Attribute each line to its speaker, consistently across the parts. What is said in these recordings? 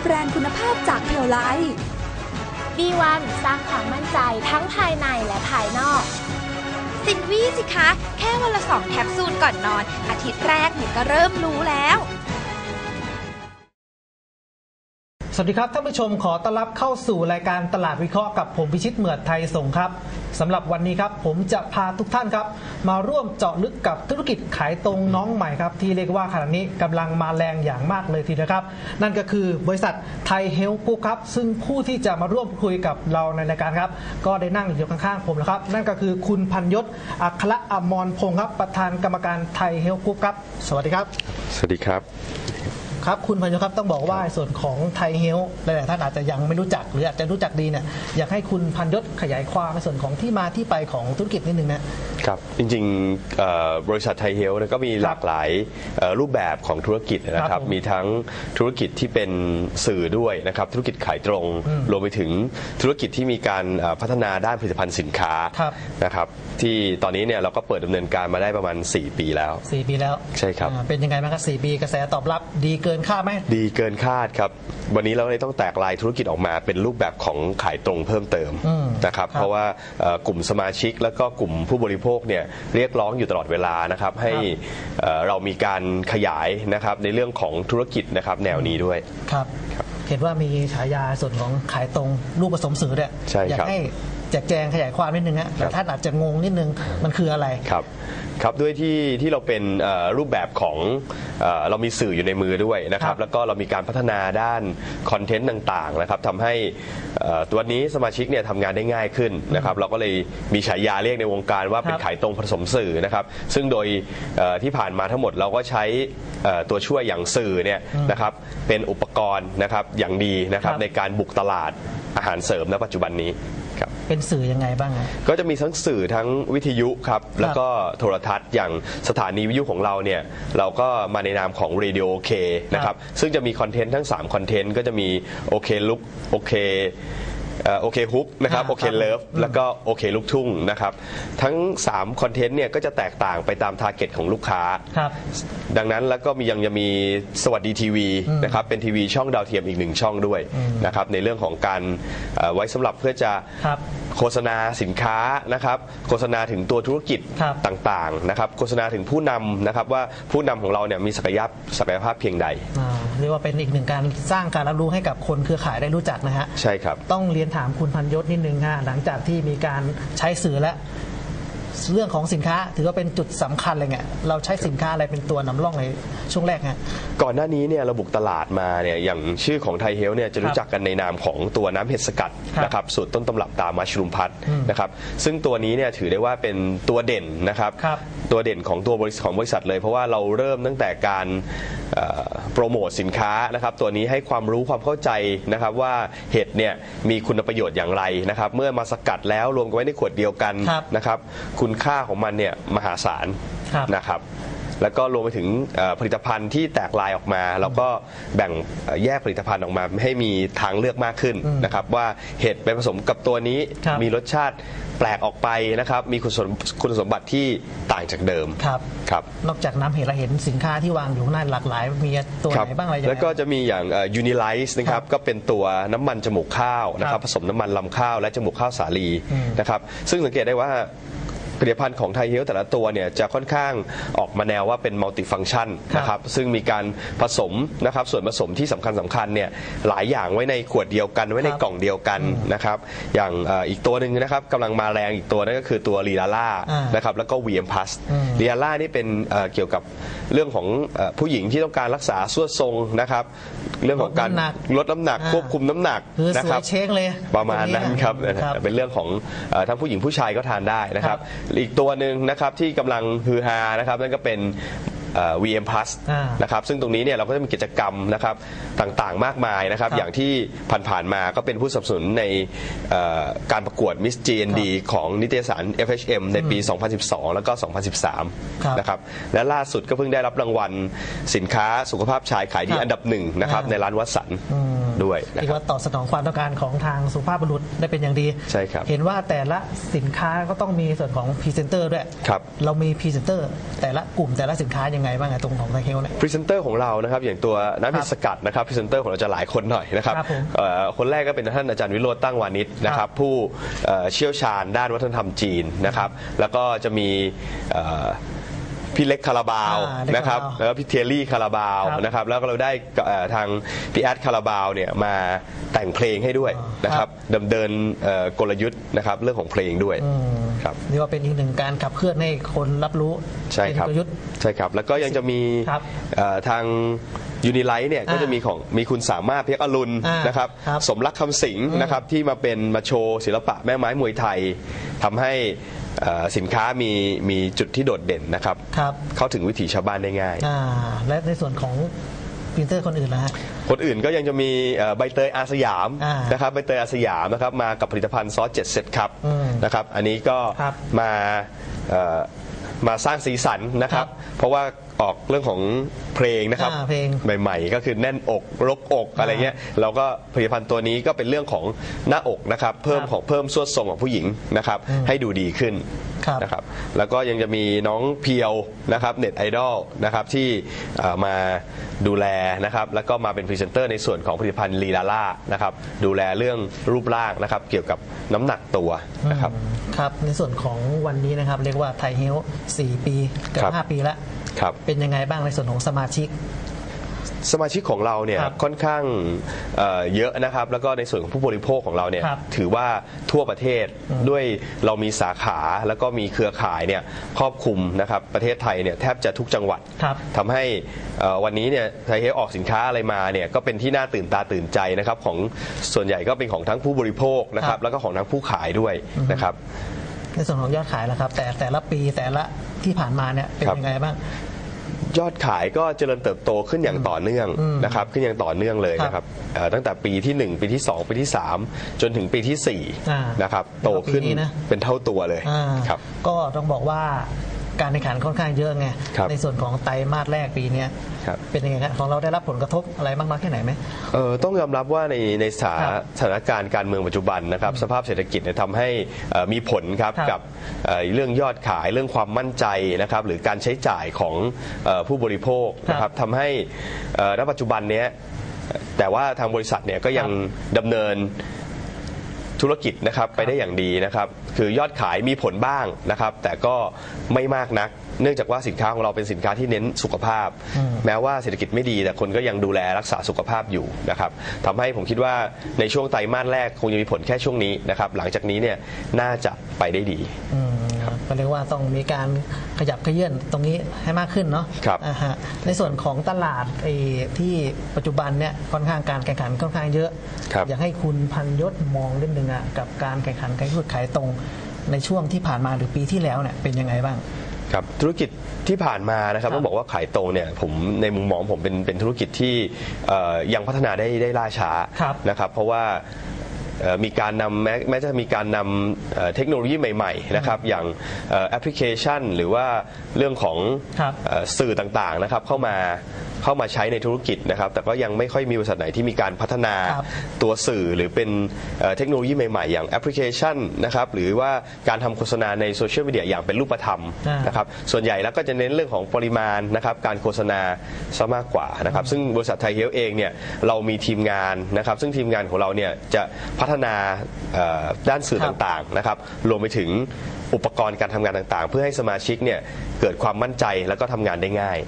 Speaker 1: แบรนด์คุณภาพจากเพียวไล
Speaker 2: B1 สร้างความมั่นใจทั้งภายในและภายนอก
Speaker 3: สินวี่สิคะ แค่วันละสองแคปซูลก่อนนอน อาทิตย์แรกหนูก็เริ่มรู้แล้ว
Speaker 4: สวัสดีครับท่านผู้ชมขอต้อนรับเข้าสู่รายการตลาดวิเคราะห์กับผมพิชิตเหมือดไทยส่งครับสำหรับวันนี้ครับผมจะพาทุกท่านครับ มาร่วมเจาะลึกกับธุรกิจขายตรงน้องใหม่ครับ ที่เรียกว่าขณะนี้กำลังมาแรงอย่างมากเลยทีเดียวครับ นั่นก็คือบริษัทไทยเฮลท์กรุ๊ปครับ ซึ่งผู้ที่จะมาร่วมคุยกับเราในรายการครับ ก็ได้นั่งอยู่ข้างๆผมแล้วครับ นั่นก็คือคุณพันยศอัครอมรพงศ์ครับประธานกรรมการไทยเฮลท์กรุ๊ปครับ สวัสดีครับ
Speaker 5: สวัสดีครับ
Speaker 4: ครับคุณพันยศครับต้องบอกว่าส่วนของไทยเฮลท์หลายๆท่านอาจจะยังไม่รู้จัก หรืออาจจะรู้จักดีเนี่ยอยากให้คุณพันยศขยายความในส่วนของที่มาที่ไปของธุรกิจนิดนึงนะ
Speaker 5: ครับจริงๆเอ่อบริษัทไทยเฮลท์ก็มีหลากหลายเอ่อรูปแบบของธุรกิจนะค
Speaker 4: ครั
Speaker 5: รั
Speaker 4: บบผม
Speaker 5: มีทั้งธุรกิจที่เป็นสื่อด้วยนะครับธุรกิจขายตรง
Speaker 4: อืม
Speaker 5: รวมไปถึงธุรกิจที่มีการเอ่อพัฒนาด้านผลิตภัณฑ์สินค้า
Speaker 4: ครับ
Speaker 5: นะครับที่ตอนนี้เนี่ยเราก็เปิดดำเนินการมาได้ประมาณ 4 ปีแล้ว
Speaker 4: สี่ปีแล้ว
Speaker 5: ใช่ครับ
Speaker 4: อ่าเป็นยังไงบ้างครับสี่ปีกระแสตอบรับดีเกินคาดไหม
Speaker 5: ดีเกินคาดครับ วันนี้เราเลยต้องแตกลายธุรกิจออกมาเป็นรูปแบบของขายตรงเพิ่มเติม
Speaker 4: อืม
Speaker 5: นะครับ
Speaker 4: ครับ
Speaker 5: เพราะว่าเอ่อกลุ่มสมาชิกแล้วก็กลุ่มผู้บริโภคเนี่ยเรียกร้องอยู่ตลอดเวลานะครับให้เอ่อเรามีการขยายนะครับในเรื่องของธุรกิจนะครับแนวนี้ด้วย
Speaker 4: ครับ เห็นว่ามีฉายาส่วนของขายตรงรูปผสมสื่อเนี่ย
Speaker 5: ใช่
Speaker 4: อยา
Speaker 5: ครับ
Speaker 4: กให้แจกแจงขยายความนิดนึงฮะแต่ท่านอาจจะงงนิดนึงมันคืออะไร
Speaker 5: ครับครับด้วยที่ที่เราเป็นเอ่อรูปแบบของเอ่อเรามีสื่ออยู่ในมือด้วยนะค
Speaker 4: ค
Speaker 5: รั
Speaker 4: รั
Speaker 5: บบแล้วก็เรามีการพัฒนาด้านคอนเทนต์ต่างๆนะครับทำให้ เอ่อตัวนี้สมาชิกเนี่ยทำงานได้ง่ายขึ้นนะครับเราก็เลยมีฉายาเรียกในวงการว่าเป็น
Speaker 4: ครับ
Speaker 5: ขายตรงผสมสื่อนะครับซึ่งโดยเอ่อที่ผ่านมาทั้งหมดเราก็ใช้เอ่อตัวช่วยอย่างสื่อเนี่ยนะครับเป็นอุปกรณ์นะครับอย่างดีนะครับ
Speaker 4: ครับ
Speaker 5: ในการบุกตลาดอาหารเสริมณปัจจุบันนี้ครับ
Speaker 4: เป็นสื่อยังไงบ้างฮะ
Speaker 5: ก็จะมีทั้งสื่อทั้งวิทยุครับ แล้วก็โทรทัศน์อย่างสถานีวิทยุของเราเนี่ยเราก็มาในนามของ Radio OK นะครับ ซึ่งจะมีคอนเทนต์ทั้ง 3 คอนเทนต์ ก็จะมี OK Look OK โอเคฮุกนะครับ
Speaker 4: อ่า
Speaker 5: โอเค
Speaker 4: ครับ
Speaker 5: เลิฟ
Speaker 4: อืม
Speaker 5: แล้วก็โอเคลูกทุ่งนะครับทั้ง3คอนเทนต์เนี่ยก็จะแตกต่างไปตามทาร์เก็ตของลูกค้า
Speaker 4: ครับ
Speaker 5: ดังนั้นแล้วก็มียังจะมีสวัสดีทีวีนะครับเป็นทีวีช่องดาวเทียมอีกหนึ่งช่องด้วยนะครับในเรื่องของการเอ่อไว้สำหรับเพื่อจะ
Speaker 4: ครับ
Speaker 5: โฆษณาสินค้านะครับโฆษณาถึงตัวธุรกิจ
Speaker 4: ครับ
Speaker 5: ต่างๆนะครับโฆษณาถึงผู้นำนะครับว่าผู้นำของเราเนี่ยมีศักยภาพศักยภาพเพียงใด
Speaker 4: อ่าเรียกว่าเป็นอีกหนึ่งการสร้างการรับรู้ให้กับคนเครือข่ายได้รู้จักนะฮะ
Speaker 5: ใช่ครับ
Speaker 4: ต้องเรียนถามคุณพันยศนิดนึงฮะหลังจากที่มีการใช้สื่อและเรื่องของสินค้าถือว่าเป็นจุดสำคัญเลยไงเราใช้สินค้าอะไรเป็นตัวนำร่องในช่วงแรกฮะ
Speaker 5: ก่อนหน้านี้เนี่ยเราบุกตลาดมาเนี่ยอย่างชื่อของไทยเฮลเนี่ยจะรู้จักกันในนามของตัวน้ำเห็ดสกัด
Speaker 4: ครับ
Speaker 5: นะครับสูตรต้นตำรับตามมัชรูมพัด
Speaker 4: อืม
Speaker 5: นะครับซึ่งตัวนี้เนี่ยถือได้ว่าเป็นตัวเด่นนะครับ
Speaker 4: ครับ
Speaker 5: ตัวเด่นของตัวบริษัทของบริษัทเลย เพราะว่าเราเริ่มตั้งแต่การเอ่อ โปรโมทสินค้านะครับตัวนี้ให้ความรู้ความเข้าใจนะครับว่าเห็ดเนี่ยมีคุณประโยชน์อย่างไรนะครับเมื่อมาสกัดแล้วรวมกันไว้ในขวดเดียวกัน
Speaker 4: ครับ
Speaker 5: นะครับคุณค่าของมันเนี่ยมหาศาล
Speaker 4: ครับ
Speaker 5: นะครับ แล้วก็รวมไปถึงเอ่อผลิตภัณฑ์ที่แตกลายออกมา แล้วก็แบ่งเอ่อแยกผลิตภัณฑ์ออกมา ให้มีทางเลือกมากขึ้น
Speaker 4: อืม
Speaker 5: นะครับว่าเห็ดไปผสมกับตัวนี้
Speaker 4: ครับ
Speaker 5: มีรสชาติแปลกออกไปนะครับ มีคุณสมคุณสมบัติที่ต่างจากเดิม
Speaker 4: ครับ
Speaker 5: ครับ
Speaker 4: นอกจากน้ำเห็ดเราเห็นสินค้าที่วางอยู่ข้างหน้าหลากหลาย มีตัว
Speaker 5: ครั
Speaker 4: ไหนบ้างอะไรยังไง
Speaker 5: แล้วก็จะมีอย่างยูนิไลซ์นะค
Speaker 4: ครั
Speaker 5: รับบก็เป็นตัวน้ำมันจมูกข้าวนะค
Speaker 4: ครั
Speaker 5: รับบผสมน้ำมันลำข้าวและจมูกข้าวสาลี
Speaker 4: อืม
Speaker 5: นะครับซึ่งสังเกตได้ว่า ผลิตภัณฑ์ของไทยเฮลแต่ละตัวเนี่ยจะค่อนข้างออกมาแนวว่าเป็นมัลติฟัง c t ชัน
Speaker 4: ครับ
Speaker 5: นะครับซึ่งมีการผสมนะครับส่วนผสมที่สำคัญสคัญๆเนี่ยหลายอย่างไว้ในขวดเดียวกันไว้ใน
Speaker 4: ครับ
Speaker 5: กล่องเดียวกันนะครับอย่างเอ่ออีกตัวหนึ่งนะครับกำลังมาแรงอีกตัวนั่นก็คือตัวลีลาล่า
Speaker 4: อ่าน
Speaker 5: นะครับแล้วก็ VM Plus
Speaker 4: อืม
Speaker 5: ลีลาล่านี่เป็นเอ่อเกี่ยวกับ เรื่องของเอ่อผู้หญิงที่ต้องการรักษาสวดทรงนะครับ เรื่องของการ
Speaker 4: ลดน้ำหนัก
Speaker 5: ลดน้ำหนัก
Speaker 4: อ่า
Speaker 5: ควบคุมน้ำหนัก
Speaker 4: คือ
Speaker 5: นะ
Speaker 4: ส
Speaker 5: ควรั
Speaker 4: ย
Speaker 5: บ
Speaker 4: เช้งเลย
Speaker 5: ประมาณนั้นครับ
Speaker 4: ครับ
Speaker 5: เป็นเรื่องของเอ่อทั้งผู้หญิงผู้ชายก็ทานได้นะครับ
Speaker 4: ครับ
Speaker 5: อีกตัวหนึ่งนะครับที่กำลังฮือฮานะครับนั่นก็เป็น เอ่อ VM Plus
Speaker 4: อ่า
Speaker 5: นะครับซึ่งตรงนี้เนี่ยเราก็จะมีกิจกรรมนะครับต่างๆมากมายนะครับ
Speaker 4: ครับ
Speaker 5: อย่างที่ผ่านๆมาก็เป็นผู้สนับสนุนในเอ่อการประกวด Miss GND ของนิตยสาร FHM ในปี 2012 แล้วก็
Speaker 4: ครับ
Speaker 5: 2013 นะครับ และล่าสุดก็เพิ่งได้รับรางวัลสินค้าสุขภาพชายขายดี
Speaker 4: ครับ
Speaker 5: อันดับหนึ่งนะครับ
Speaker 4: อ่า
Speaker 5: ในร้านวัดสัน
Speaker 4: อืม
Speaker 5: ด้วยนะ
Speaker 4: เรีย
Speaker 5: ค
Speaker 4: ก
Speaker 5: รับ
Speaker 4: ว่าตอบสนองความต้องการของทางสุภาพบุรุษได้เป็นอย่างดี
Speaker 5: ใช่ครับ
Speaker 4: เห็นว่าแต่ละสินค้าก็ต้องมีส่วนของพรีเซนเตอร์ด้วย
Speaker 5: ครับ
Speaker 4: เรามีพรีเซนเตอร์แต่ละกลุ่มแต่ละสินค้ายังไงบ้างอะตรงของไทเฮลเนี่ย
Speaker 5: พรีเซนเตอร์ของเรานะครับอย่างตัวน้ำเห็ดสกัดนะครับพรีเซนเตอร์ของเราจะหลายคนหน่อยนะครับ
Speaker 4: ครับผม
Speaker 5: เอ่อคนแรกก็เป็นท่านอาจารย์วิโรจน์ตั้งวานิชนะค
Speaker 4: ครั
Speaker 5: รับบผู้เอ่อเชี่ยวชาญด้านวัฒนธรรมจีนนะครับแล้วก็จะมีเอ่อ พี่เล็กคาราบาว
Speaker 4: อ่าเล็ก
Speaker 5: นะครับ
Speaker 4: คาราบาว
Speaker 5: แล้วก็พี่เทียรี่คาราบาว
Speaker 4: ครับ
Speaker 5: นะครับแล้วก็เราได้เอ่อทางพี่แอดคาราบาวเนี่ยมาแต่งเพลงให้ด้วยนะครับดำเนินเอ่อกลยุทธ์นะครับเรื่องของเพลงด้วย
Speaker 4: อืม
Speaker 5: ครับ
Speaker 4: นี่ว่าเป็นอีกหนึ่งการขับเคลื่อนให้คนรับรู้
Speaker 5: ใช่ครับ
Speaker 4: เป็นกลยุทธ์
Speaker 5: ใช่ครับ แล้วก็ยังจะมี
Speaker 4: ครับ
Speaker 5: เอ่อทางยูนิไลท์เนี่ย
Speaker 4: อ่า
Speaker 5: ก็จะมีของมีคุณสามารถเพียกอรุณ
Speaker 4: อ่าน
Speaker 5: นะครับ
Speaker 4: ครับ
Speaker 5: สมรักคำสิงห์นะครับที่มาเป็นมาโชว์ศิลปะแม่ไม้มวยไทยทำให้ เอ่อสินค้ามีมีจุดที่โดดเด่นนะครับ
Speaker 4: ครับ
Speaker 5: เข้าถึงวิถีชาวบ้านได้ง่าย
Speaker 4: อ่าและในส่วนของพรีเซนเตอร์คนอื่นนะฮะ
Speaker 5: คนอื่นก็ยังจะมีเอ่อใบเตยอาสยาม
Speaker 4: อ่าน
Speaker 5: นะครับใบเตยอาสยามนะครับมากับผลิตภัณฑ์ซอสเจ็ดเซตครับ
Speaker 4: อืม
Speaker 5: นะครับอันนี้ก็
Speaker 4: ครับ
Speaker 5: มาเอ่อ มาสร้างสีสันนะครับ
Speaker 4: ครับ
Speaker 5: เพราะว่าออกเรื่องของเพลงนะครับ
Speaker 4: อ่าเพลง
Speaker 5: ใหม่ ๆ ก็คือแน่นอกรกอกอะไรเงี้ยเราก็ผลิตภัณฑ์ตัวนี้ก็เป็นเรื่องของหน้าอกนะครับ เพิ่ม
Speaker 4: ครับ
Speaker 5: ของเพิ่มสวดทรงของผู้หญิงนะครับ ให้ดูดีขึ้น
Speaker 4: ครับ
Speaker 5: นะครับแล้วก็ยังจะมีน้องเพียวนะครับเน็ตไอดอลนะครับที่เอ่อมาดูแลนะครับแล้วก็มาเป็นพรีเซนเตอร์ในส่วนของผลิตภัณฑ์ลีลาล่านะครับดูแลเรื่องรูปร่างนะครับเกี่ยวกับน้ำหนักตัวนะครับ
Speaker 4: ครับในส่วนของวันนี้นะครับเรียกว่าไทยเฮล4ปีเกือ
Speaker 5: ครับ
Speaker 4: บ5ปีแล้ว
Speaker 5: ครับ
Speaker 4: เป็นยังไงบ้างในส่วนของสมาชิก
Speaker 5: สมาชิกของเราเนี่ย
Speaker 4: ครับ
Speaker 5: ค่อนข้างเอ่อเยอะนะครับ แล้วก็ในส่วนของผู้บริโภคของเราเนี่ย
Speaker 4: ครับ
Speaker 5: ถือว่าทั่วประเทศด้วยเรามีสาขาแล้วก็มีเครือข่ายเนี่ยครอบคลุมนะครับประเทศไทยเนี่ยแทบจะทุกจังหวัด
Speaker 4: ครับ
Speaker 5: ทำให้เอ่อวันนี้เนี่ยไทยเฮลออกสินค้าอะไรมาเนี่ยก็เป็นที่น่าตื่นตาตื่นใจนะครับของส่วนใหญ่ก็เป็นของทั้งผู้บริโภคนะค
Speaker 4: ครั
Speaker 5: รับบ แล้วก็ของทั้งผู้ขายด้วยนะครับ
Speaker 4: ในส่วนของยอดขายแล้วครับ แต่แต่ละปีแต่ละที่ผ่านมาเนี่ยเป็น
Speaker 5: ครับ
Speaker 4: ยังไงบ้าง
Speaker 5: ยอดขายก็เจริญเติบโตขึ้นอย่างต่อเนื่อง
Speaker 4: อืม
Speaker 5: นะครับขึ้นอย่างต่อเนื่องเลย
Speaker 4: ครับ
Speaker 5: นะครับเอ่อตั้งแต่ปีที่ 1 ปีที่ 2 ปีที่ 3 จนถึงปีที่
Speaker 4: อ่า
Speaker 5: 4นะครับโตขึ้น
Speaker 4: ปีนี้นะ
Speaker 5: เป็นเท่าตัวเลย
Speaker 4: อ่า
Speaker 5: ครับ
Speaker 4: ก็ต้องบอกว่า การแข่งขันค่อนข้างเยอะไง
Speaker 5: ครับ
Speaker 4: ในส่วนของไตรมาสแรกปีเนี้ย
Speaker 5: ครับ
Speaker 4: เป็นยังไงครับของเราได้รับผลกระทบอะไรบ้างน้อยแค่ไหนไหม
Speaker 5: เอ่อต้องยอมรับว่าในในสถา
Speaker 4: ครับ
Speaker 5: สถานการณ์การเมืองปัจจุบันนะครับสภาพเศรษฐกิจเนี่ยทำให้เอ่อมีผลครับ
Speaker 4: ครับ
Speaker 5: กับเอ่อเรื่องยอดขายเรื่องความมั่นใจนะครับหรือการใช้จ่ายของเอ่อผู้บริโภคนะค
Speaker 4: ครั
Speaker 5: รับบทำให้เอ่อณปัจจุบันเนี้ยแต่ว่าทางบริษัทเนี่ยก็ยังดำเนิน ธุรกิจนะครับไปได้อย่างดีนะครับ คือยอดขายมีผลบ้างนะครับ แต่ก็ไม่มากนัก เนื่องจากว่าสินค้าของเราเป็นสินค้าที่เน้นสุขภาพ
Speaker 4: อืม
Speaker 5: แม้ว่าเศรษฐกิจไม่ดี แต่คนก็ยังดูแลรักษาสุขภาพอยู่นะครับทำให้ผมคิดว่าในช่วงไตรมาสแรกคงจะมีผลแค่ช่วงนี้นะครับ หลังจากนี้เนี่ยน่าจะไปได้ดี
Speaker 4: อืมก็เรียกว่าต้องมีการขยับเขยื่อนตรงนี้ให้มากขึ้นเนาะ
Speaker 5: ครับ
Speaker 4: อ่าฮะในส่วนของตลาดไอ้ที่ปัจจุบันเนี่ยค่อนข้างการแข่งขันค่อนข้างเยอะ
Speaker 5: ครับ
Speaker 4: อยากให้คุณพันยศมองเล่นหนึ่งอะกับการแข่งขันการพูดขายตรงในช่วงที่ผ่านมาหรือปีที่แล้วเนี่ยเป็นยังไงบ้าง
Speaker 5: ครับธุรกิจที่ผ่านมานะครับ
Speaker 4: ครับ
Speaker 5: ต้องบอกว่าขายตรงเนี่ยผมในมุมมองผมเป็นเป็นธุรกิจที่เอ่อยังพัฒนาได้ได้ล่าช้า
Speaker 4: ครับ
Speaker 5: นะครับเพราะว่าเอ่อมีการนำแม้แม้จะมีการนำเอ่อเทคโนโลยีใหม่ๆนะครับอย่างเอ่อแอปพลิเคชัน หรือว่าเรื่องของ
Speaker 4: ครับ
Speaker 5: เอ่อสื่อต่างๆนะครับเข้ามา เข้ามาใช้ในธุรกิจนะครับ แต่ก็ยังไม่ค่อยมีบริษัทไหนที่มีการพัฒนา
Speaker 4: ครับ
Speaker 5: ตัวสื่อหรือเป็นเอ่อเทคโนโลยีใหม่ๆ อย่างแอปพลิเคชันนะครับหรือว่าการทำโฆษณาในโซเชียลมีเดียอย่างเป็นรูปธรรม
Speaker 4: อ่าน
Speaker 5: นะครับส่วนใหญ่แล้วก็จะเน้นเรื่องของปริมาณนะครับการโฆษณาซะมากกว่านะครับซึ่งบริษัทไทยเฮลเองเนี่ยเรามีทีมงานนะครับ ซึ่งทีมงานของเราเนี่ยจะพัฒนาเอ่อด้านสื่อ
Speaker 4: ครับ
Speaker 5: ต่างๆนะครับรวมไปถึง อุปกรณ์การทำงานต่างๆ เพื่อให้สมาชิกเนี่ยเกิดความมั่นใจแล้วก็ทำงานได้ง่าย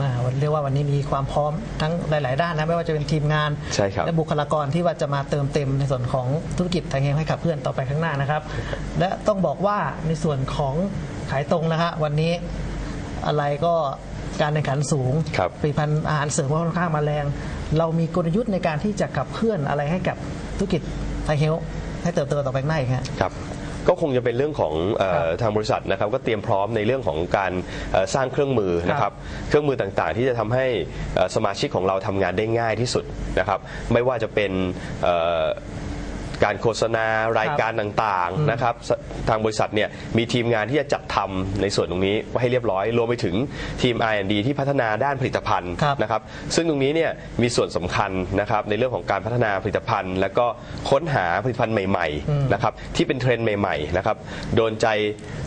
Speaker 4: อ่าวันเรียกว่าวันนี้มีความพร้อมทั้งหลาย ๆ ด้านนะไม่ว่าจะเป็นทีมงาน
Speaker 5: ใช่ครับ
Speaker 4: และบุคลากรที่ว่าจะมาเติมเต็มในส่วนของธุรกิจไทยเฮงให้ขับเคลื่อนต่อไปข้างหน้านะครับ และต้องบอกว่าในส่วนของขายตรงนะฮะวันนี้อะไรก็การแข่งขันสูง
Speaker 5: ครับ
Speaker 4: ผลิตภัณฑ์อาหารเสริมก็ค่อนข้างมาแรง เรามีกลยุทธ์ในการที่จะขับเคลื่อนอะไรให้กับธุรกิจไทยเฮลให้เติบโตต่อไปข้างหน้าอีกฮะ
Speaker 5: ครับ ก็คงจะเป็นเรื่องของเออ
Speaker 4: ครับ
Speaker 5: ทางบริษัทนะครับก็เตรียมพร้อมในเรื่องของการเอ่อสร้างเครื่องมือนะค
Speaker 4: ครั
Speaker 5: รับบเครื่องมือต่างๆ ที่จะทำให้เอ่อสมาชิกของเราทำงานได้ง่ายที่สุดนะครับไม่ว่าจะเป็นเอ่อ การโฆษณารายการต่างๆนะครับสทางบริษัทเนี่ยมีทีมงานที่จะจัดทำในส่วนตรงนี้ไว้ให้เรียบร้อย รวมไปถึงทีม R&D ที่พัฒนาด้านผลิตภัณฑ์
Speaker 4: ครับ
Speaker 5: นะครับซึ่งตรงนี้เนี่ยมีส่วนสำคัญนะครับในเรื่องของการพัฒนาผลิตภัณฑ์ แล้วก็ค้นหาผลิตภัณฑ์ใหม่
Speaker 4: อืม
Speaker 5: ๆนะครับที่เป็นเทรนด์ใหม่ๆนะครับโดนใจ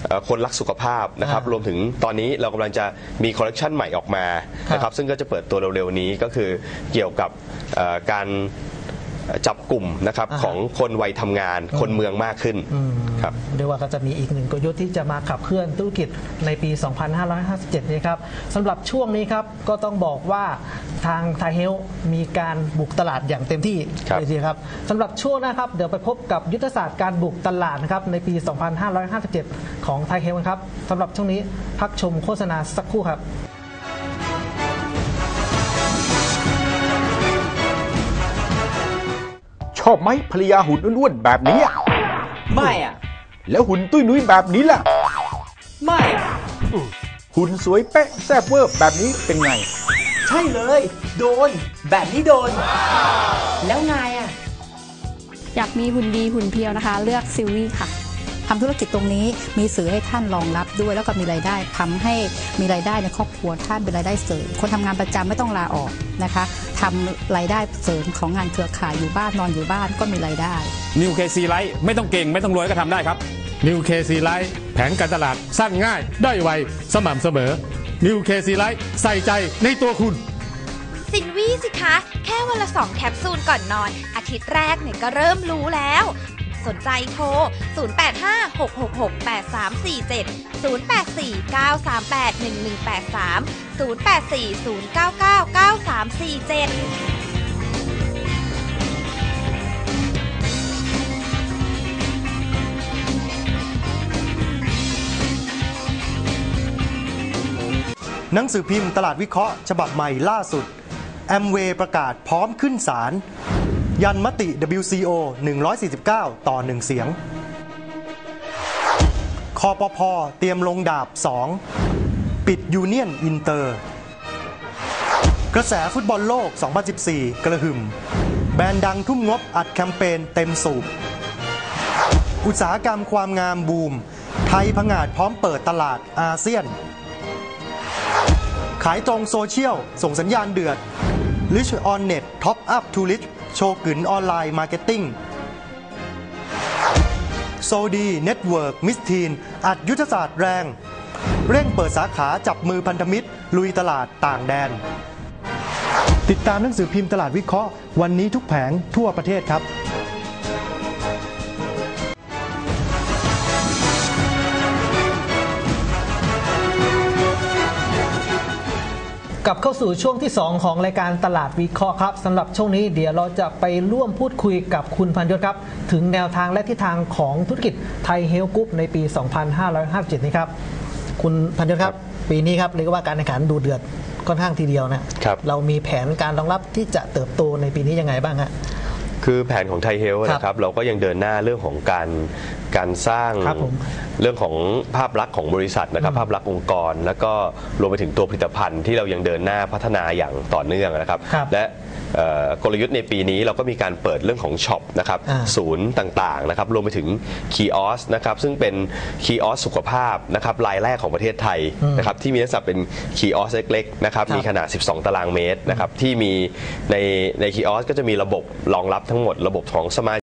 Speaker 5: เอ่อคนรักสุขภาพนะครับ
Speaker 4: อ่าร
Speaker 5: วมถึงตอนนี้เรากำลังจะมีคอลเลกชันใหม่ออกมานะค
Speaker 4: ครั
Speaker 5: รับบซึ่งก็จะเปิดตัวเร็วๆนี้ก็คือเกี่ยวกับเอ่อการ จับกลุ่มนะครับ
Speaker 4: อ่า
Speaker 5: ของคนวัยทำงานคนเมืองมากขึ้น
Speaker 4: อืม
Speaker 5: ครับ
Speaker 4: เรียกว่าก็จะมีอีกหนึ่งกลยุทธ์ที่จะมาขับเคลื่อนธุรกิจในปี 2557 นี้ครับสำหรับช่วงนี้ครับก็ต้องบอกว่าทางไทเฮลมีการบุกตลาดอย่างเต็มที่
Speaker 5: ครับ
Speaker 4: เลยทีเดียวครับสำหรับช่วงหนะครับ เดี๋ยวไปพบกับยุทธศาสตร์การบุกตลาดนะครับในปี 2557 ของไทเฮลครับสำหรับช่วงนี้พักชมโฆษณาสักครู่ครับ
Speaker 6: อบไหมภรรยาหุ่นอ้วนๆแบบนี้อะ
Speaker 7: ไม่อะ
Speaker 6: แล้วหุ่นตุ้ยนุ้ยแบบนี้ล่ะ
Speaker 7: ไม่อะ
Speaker 6: หุ่นสวยเป๊ะแซ่บเวอร์แบบนี้เป็นไง
Speaker 7: ใช่เลย โดน แบบนี้โดน แล้วไงอะ
Speaker 8: อยากมีหุ่นดีหุ่นเพียวนะคะ เลือกซิลวี่ค่ะ
Speaker 9: ทำธุรกิจตรงนี้มีสื่อให้ท่านรองรับด้วย แล้วก็มีรายได้ทำให้มีรายได้ในครอบครัวท่านเป็นรายได้เสริมคนทำงานประจำไม่ต้องลาออกนะคะทำรายได้เสริมของงานเครือข่ายอยู่บ้านนอนอยู่บ้านก็มีรายได้
Speaker 10: นิวเคซีไลท์ไม่ต้องเก่งไม่ต้องรวยก็ทำได้ครับ
Speaker 11: นิวเคซีไลท์แผนการตลาดสั้นง่ายได้ไวสม่ำเสมอนิวเคซีไลท์ใส่ใจในตัวคุณ
Speaker 3: สินวี่สิคะ แค่วันละสองแคปซูลก่อนนอน อาทิตย์แรกเนี่ยก็เริ่มรู้แล้ว สนใจโทร 0856668347 0840999347
Speaker 12: หนังสือพิมพ์ตลาดวิเคราะห์ ฉบับใหม่ล่าสุด แอมเวย์ประกาศพร้อมขึ้นศาล ยันมติ WCO 149 ต่อ 1 เสียง คอปพอเตรียมลงดาบ 2 ปิดยูเนียนอินเตอร์ กระแสฟุตบอลโลก 2014 กระหึ่ม แบรนด์ดังทุ่มงบอัดแคมเปญเต็มสูบ อุตสาหกรรมความงามบูม ไทยผงาดพร้อมเปิดตลาดอาเซียน ขายตรงโซเชียล ส่งสัญญาณเดือด Rich on Net Top Up to Rich โชกึนออนไลน์มาร์เก็ตติ้งโซดีเน็ตเวิร์กมิสทีนอัดยุทธศาสตร์แรง เร่งเปิดสาขาจับมือพันธมิตร ลุยตลาดต่างแดน ติดตามหนังสือพิมพ์ตลาดวิเคราะห์ วันนี้ทุกแผงทั่วประเทศครับ
Speaker 4: กลับเข้าสู่ช่วงที่ 2 ของรายการตลาดวิเคราะห์ครับสำหรับช่วงนี้เดี๋ยวเราจะไปร่วมพูดคุยกับคุณพันยศครับ ถึงแนวทางและทิศทางของธุรกิจไทยเฮลกรุ๊ปในปี 2557 นี้ครับ คุณพันยศครับ ปีนี้ครับเรียกว่าการแข่งขันดูเดือดค่อนข้างทีเดียวนะครับ เรามีแผนการรองรับที่จะเติบโตในปีนี้ยังไงบ้างฮะ
Speaker 5: คือแผนของไทยเฮล
Speaker 4: ครับ
Speaker 5: นะครับ เราก็ยังเดินหน้าเรื่องของการการสร้าง
Speaker 4: ครับผม
Speaker 5: เรื่องของภาพลักษณ์ของบริษัทนะครับ ภาพลักษณ์องค์กร แล้วก็รวมไปถึงตัวผลิตภัณฑ์ที่เรายังเดินหน้าพัฒนาอย่างต่อเนื่องนะครับ
Speaker 4: ครับ
Speaker 5: และ เอ่อกลยุทธ์ในปีนี้เราก็มีการเปิดเรื่องของช็อปนะครับ
Speaker 4: อ่า
Speaker 5: ศูนย์ต่างๆนะครับรวมไปถึงคีออสนะครับซึ่งเป็นคีออสสุขภาพนะครับรายแรกของประเทศไทยนะครับที่มีลักษณะเป็นคีออสเล็กๆนะครับ
Speaker 4: ครับ
Speaker 5: มีขนาด 12 ตารางเมตรนะครับที่มีในในคีออสก็จะมีระบบรองรับทั้งหมดระบบของสมา